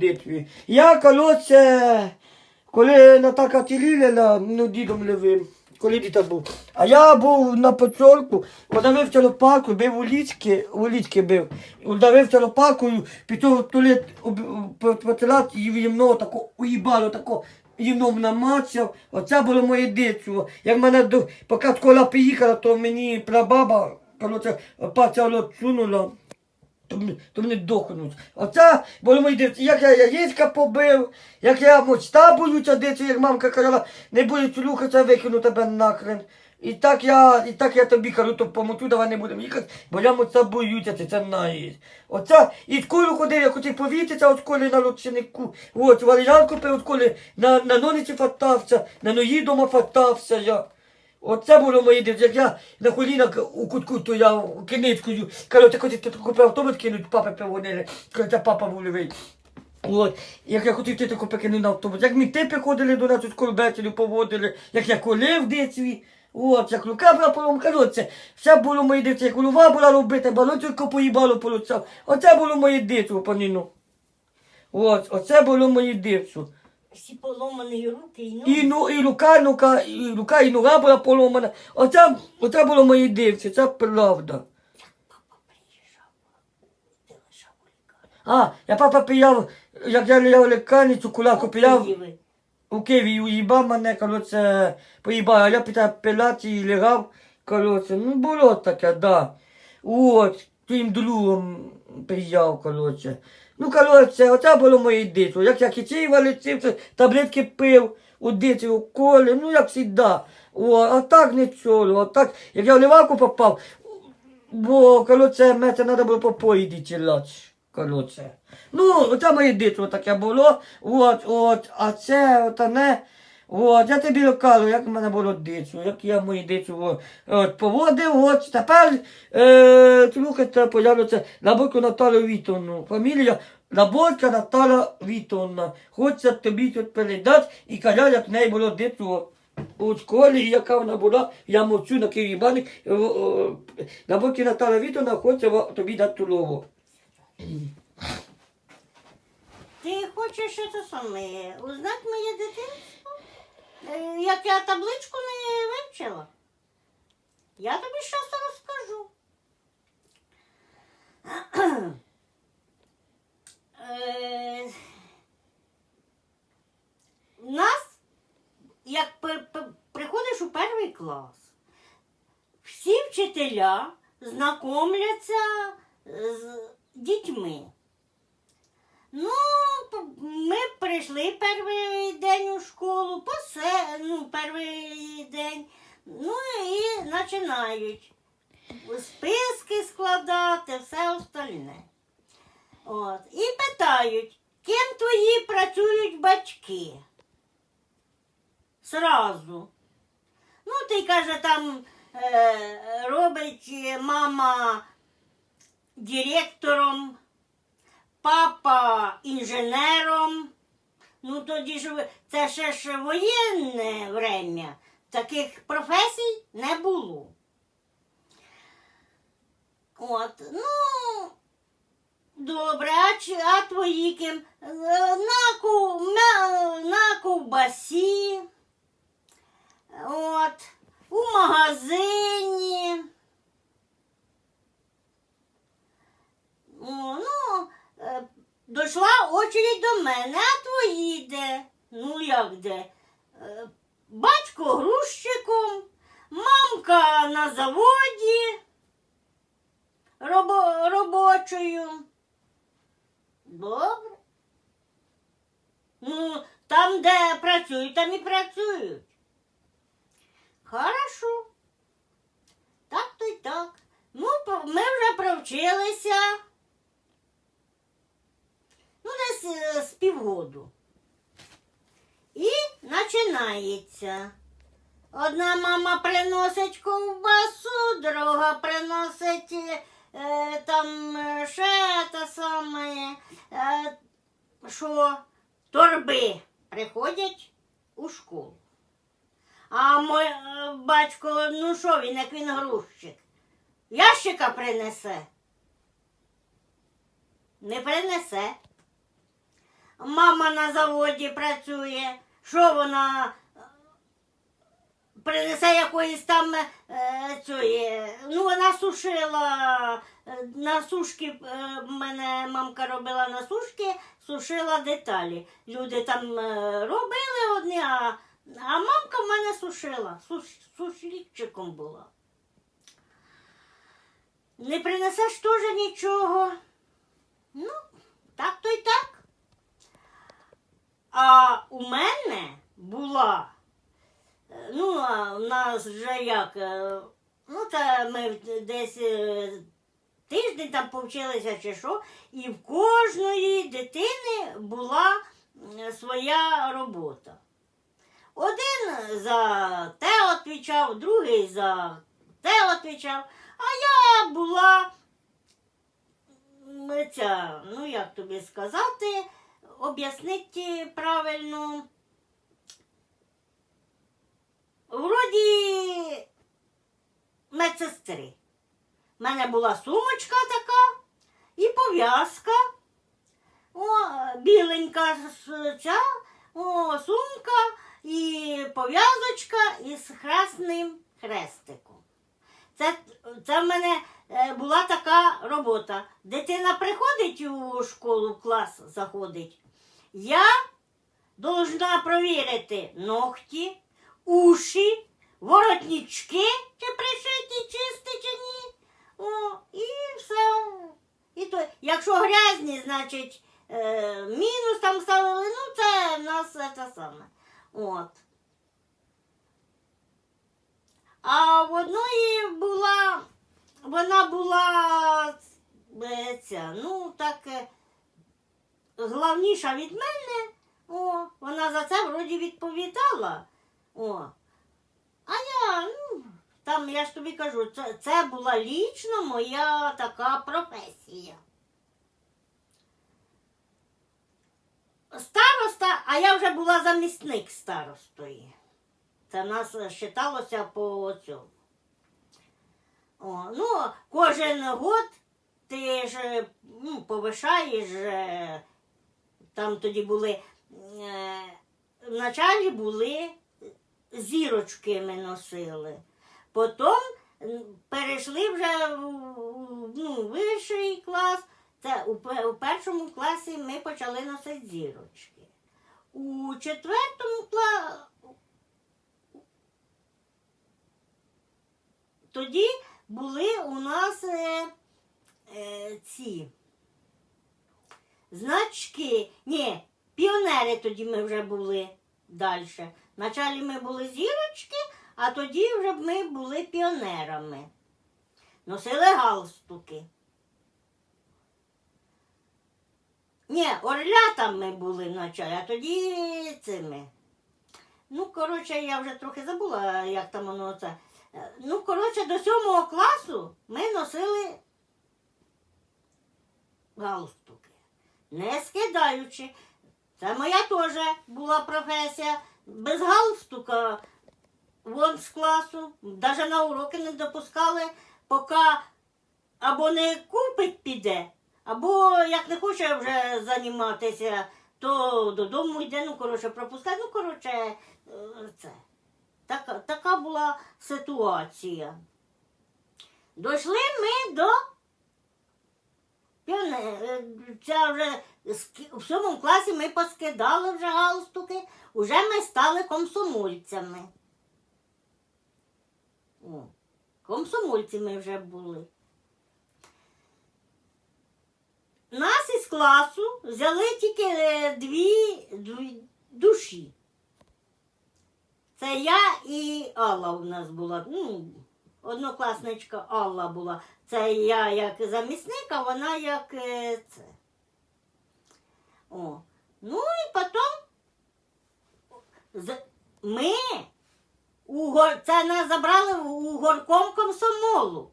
дитві. Я колоться, коли Натака Тіліляла, ну дідом левим, коли діта був. А я був на поцьорку, подавив телопаку, бив у лічки, у лічки бив. Удавив телопакою, пішов туалет потилати і їмно тако уїбало, тако їмном намацав. Оце було моє дитинство. Як мене до, поки школа поїхала, то мені прабаба, коротше, паця отсунула. То то мене дохнуть. Оце було мої дитинство. Як я яєчка побив, як я мочта боюся дитинства, як мамка казала, не буде цілухатися, викину тебе нахрен. І так я, і так я тобі кажу, то помоту, давай не будемо їхати, бо я моця боюся, це знаєш. Оце, і в школу ходив, я хотів повітися от школи на лучнику. От, валянку пив от школи, на, на нониці фатався, на ногі дома фатався я. Оце було моє. Як я на колінах у кутку стояв киничкою, кажу, ти хотів ти купив автобус кинуть, папи пивонили, коли це папа був. От, як я хотів ти таку покинув на автобус. Як мій типи ходили до нас школу поводили, як я колив в дитинстві. От, як рука була поломка, це все було моє дитинство, як голова була робита, балончик поїбало получав. Оце було моє дитинство, паніну. От, оце було моє дитинство. Всі поломані руки і І, ну, і рука, нука, і рука, і нога була поломана. Оце, оце було моє дитинство, це правда. Ти лежав у лікарні. А, я папа пияв, як я лежав лікарні, цю кулаку пияв. Києві. у Києві уїбав мене, коротше, поїбав, а я питав пилати і лягав, коротше, ну було таке, да. От, тим другом приїжджав, коротше. Ну, коротше, оце було моє дитво. Як я кичива летів, таблетки пив, у дитинстві, у колі, ну, як завжди. О, а так нічого, а так, як я в Ліваку попав, бо, коротше, мене треба було попої поїді тілати. Коротше. Ну, оце моє дитво таке було. От, от, а це оце не. От, я тобі розказую, як в мене було як я моє дитинство от, поводив, от, тепер, е, слухайте, появляється Лабойко Наталя Вітовна. Фамілія Лабойка Наталя Вітовна. Хочеться тобі тут передати і казати, як в неї було у школі, яка вона була, я мовчу на Києві Лабойка Наталя Вітовна хоче тобі дати слово. Ти хочеш що це саме? Узнати моє дитинство? Е, Як я табличку не вивчила? Я тобі щось розкажу. Е, нас, як приходиш у перший клас, всі вчителя знайомляться з дітьми. Ну, ми прийшли перший день у школу, посе, ну, перший день. Ну і починають списки складати, все остальне. От. І питають, ким твої працюють батьки? Сразу. Ну, ти каже, там е, робить е, мама директором папа інженером. Ну тоді ж це ще ж воєнне время. Таких професій не було. От, ну, добре, а, а твої ким? Е, На, ку, на, ковбасі. От, у магазині. О, ну, дійшла очередь до мене, а твої де? Ну як де? Е, Батько грузчиком, мамка на заводі робо, робочою. Добре. Ну, там, де працюють, там і працюють. Хорошо. Так то й так. Ну, ми вже провчилися. Десь е, з півгоду. І починається. Одна мама приносить ковбасу, друга приносить е, там е, ще те саме, е, що торби приходять у школу. А мой е, батько, ну що він, як він грузчик, ящика принесе? Не принесе. Мама на заводі працює, що вона е, принесе якоїсь там е, цієї, ну вона сушила е, на сушки, мене мамка робила на сушки, сушила деталі. Люди там робили одні, а, а мамка в мене сушила, суш, сушильчиком була. Не принесеш теж нічого. Ну, так то й так. А у мене була, е, ну, а в нас вже як, е, ну, це ми десь е, тиждень там повчилися чи що, і в кожної дитини була своя робота. Один за те відповідав, другий за те відповідав, а я була ця, ну як тобі сказати, об'яснити правильно. Вроді медсестри. У мене була сумочка така і пов'язка. О, біленька ця, о, сумка і пов'язочка із хресним хрестиком. Це, це в мене е, була така робота. Дитина приходить у школу, в клас заходить. Я должна провірити ногті, уші, воротнички, чи пришиті, чисті, чи ні. О, і все. І то, якщо грязні, значить е, мінус там ставили, ну це в нас це саме. От. А в одної була, вона була е, ця, ну так, е, главніша від мене, о, вона за це вроді відповідала. О. А я, ну, там я ж тобі кажу, це, це була лічно моя така професія. Староста, а я вже була замісник старостої. Це нас вважалося по цьому. О, ну, кожен год ти ж ну, повишаєш. Е, Там тоді були е, в началі були зірочки ми носили. Потім перейшли вже в, ну, вищий клас. Це у, у першому класі ми почали носити зірочки. У четвертому класі тоді були у нас е, е, ці значки. Ні, піонери тоді ми вже були далі. Вначалі ми були зірочки, а тоді вже ми були піонерами. Носили галстуки. Ні, орлятами ми були вначалі, а тоді цими. Ну, коротше, я вже трохи забула, як там воно це. Ну, коротше, до сьомого класу ми носили галстуки. Не скидаючи. Це моя теж була професія. Без галстука вон з класу. Навіть на уроки не допускали, поки або не купить піде, або як не хоче вже займатися, то додому йде, ну, коротше, пропускає. Ну, коротше, е, це. Така, така була ситуація. Дійшли ми до Це вже в сьомому класі ми поскидали вже галстуки, вже ми стали комсомольцями. О, комсомольці ми вже були. Нас із класу взяли тільки е, дві, душі. Це я і Алла у нас була. Ну, однокласничка Алла була. Це я як замісник, а вона як е, це. О. Ну і потім ми це нас забрали у горком комсомолу.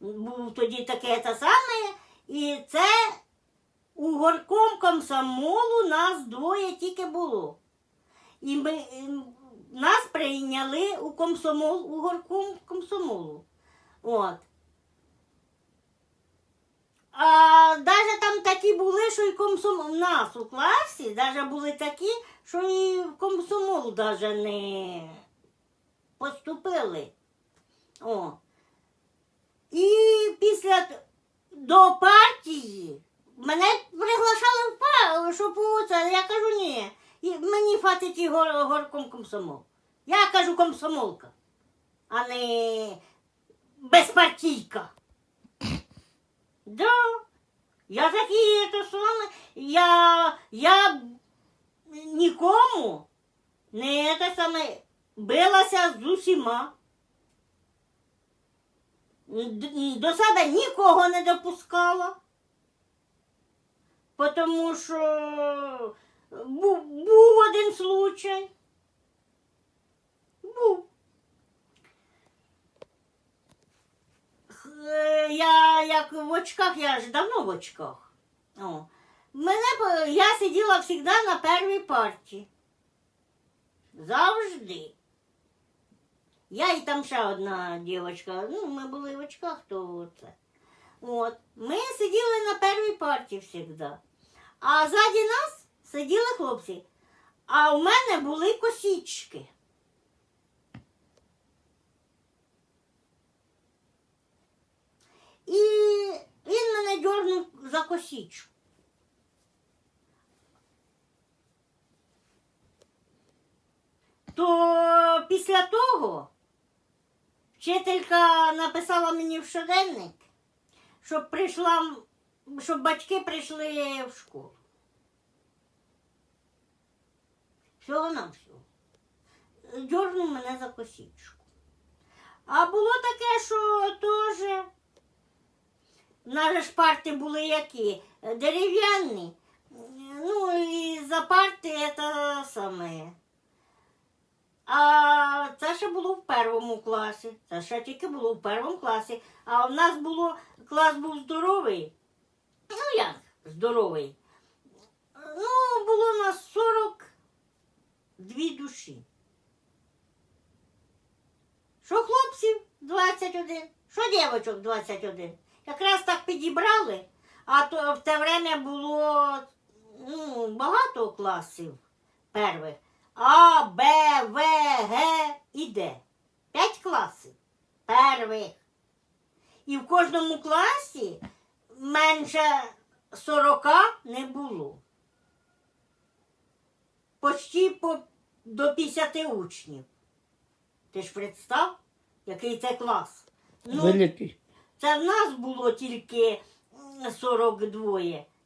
Був тоді таке те саме, і це у горком комсомолу нас двоє тільки було. І ми, нас прийняли у комсомол, у горком комсомолу. От. А навіть там такі були, що і комсомол. У нас у класі навіть були такі, що і в комсомол навіть не поступили. О. І після до партії мене приглашали в партію, щоб у це. Я кажу, ні. І мені хватить і гор, горком комсомол. Я кажу комсомолка, а не безпартійка. Да. Я такий, то саме, я, я нікому не те саме билася з усіма. До себе нікого не допускала. Тому що був, був один случай. Був. Е, Я як в очках, я ж давно в очках. О. Мене, я сиділа завжди на першій парті. Завжди. Я і там ще одна дівчинка. Ну, ми були в очках, то це. От. Ми сиділи на першій парті завжди. А ззаді нас сиділи хлопці. А у мене були косічки. І він мене дьорнув за косічку. То після того вчителька написала мені в щоденник, щоб прийшла, щоб батьки прийшли в школу. Всього нам всього. Дьорнув мене за косічку. А було таке, що теж. Же ж парти були які? Дерев'яні. Ну і за парти це саме. А це ще було в першому класі. Це ще тільки було в першому класі. А в нас було клас був здоровий. Ну як здоровий? Ну, було нас 42 душі. Що хлопців 21, що дівочок 21. Якраз так підібрали, а то в те время було ну, багато класів первих. А, Б, В, Г і Д. П'ять класів первих. І в кожному класі менше 40 не було. Почти по, до 50 учнів. Ти ж представ, який це клас. Ну, Великий. це в нас було тільки 42.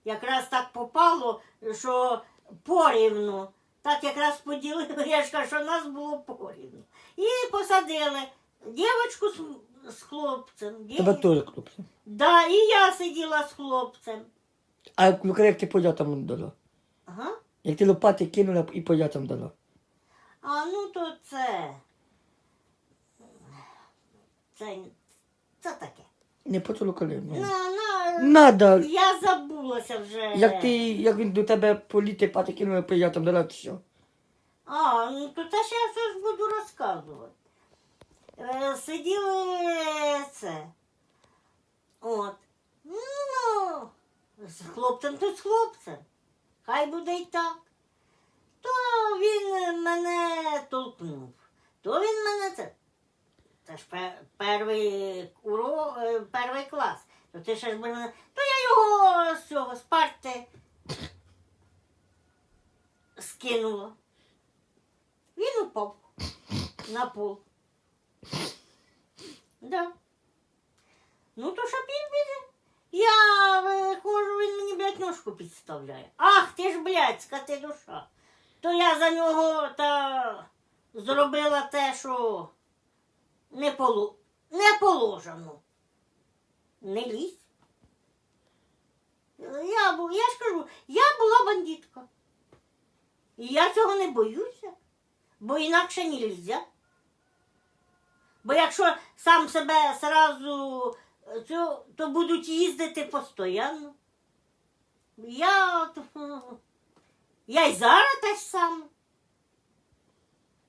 Якраз так попало, що порівну. Так якраз поділили, я ж кажу, що нас було порівну. І посадили дівчинку з, з хлопцем. Тебе теж хлопці. Да, і я сиділа з хлопцем. А як ти подятам дала? Ага. Як ти лопати кинула і подятам дала? А ну то це. Це, це таке. Не почало коли. На, Ну. на, Надо. я забулася вже. Як ти, як він до тебе політи пати кинула і подятам дала, то що? А, ну то та ще я все ж буду розказувати. Е, сиділи це. От. Ну, з хлопцем то з хлопцем. Хай буде й так. То він мене толкнув. То він мене це. Це ж пе- перший уро, е, перший клас. То ти ще ж мене. То я його з цього з парти скинула. Він упав на пол. Да. Ну, то що піде? Я виходжу, він мені, блядь, ножку підставляє. Ах, ти ж, блядська, ти душа. То я за нього та зробила те, що не, полу... не положено. Не лізь. Я, я ж кажу, я була бандитка. І я цього не боюся, бо інакше не можна. Бо якщо сам себе сразу е, то будуть їздити постійно. Я, я й зараз те ж саме.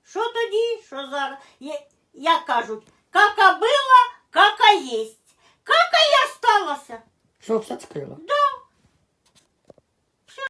Що тоді, що зараз? Я, як кажуть, кака била, кака єсть. Кака я сталася. Що все скрила? Да.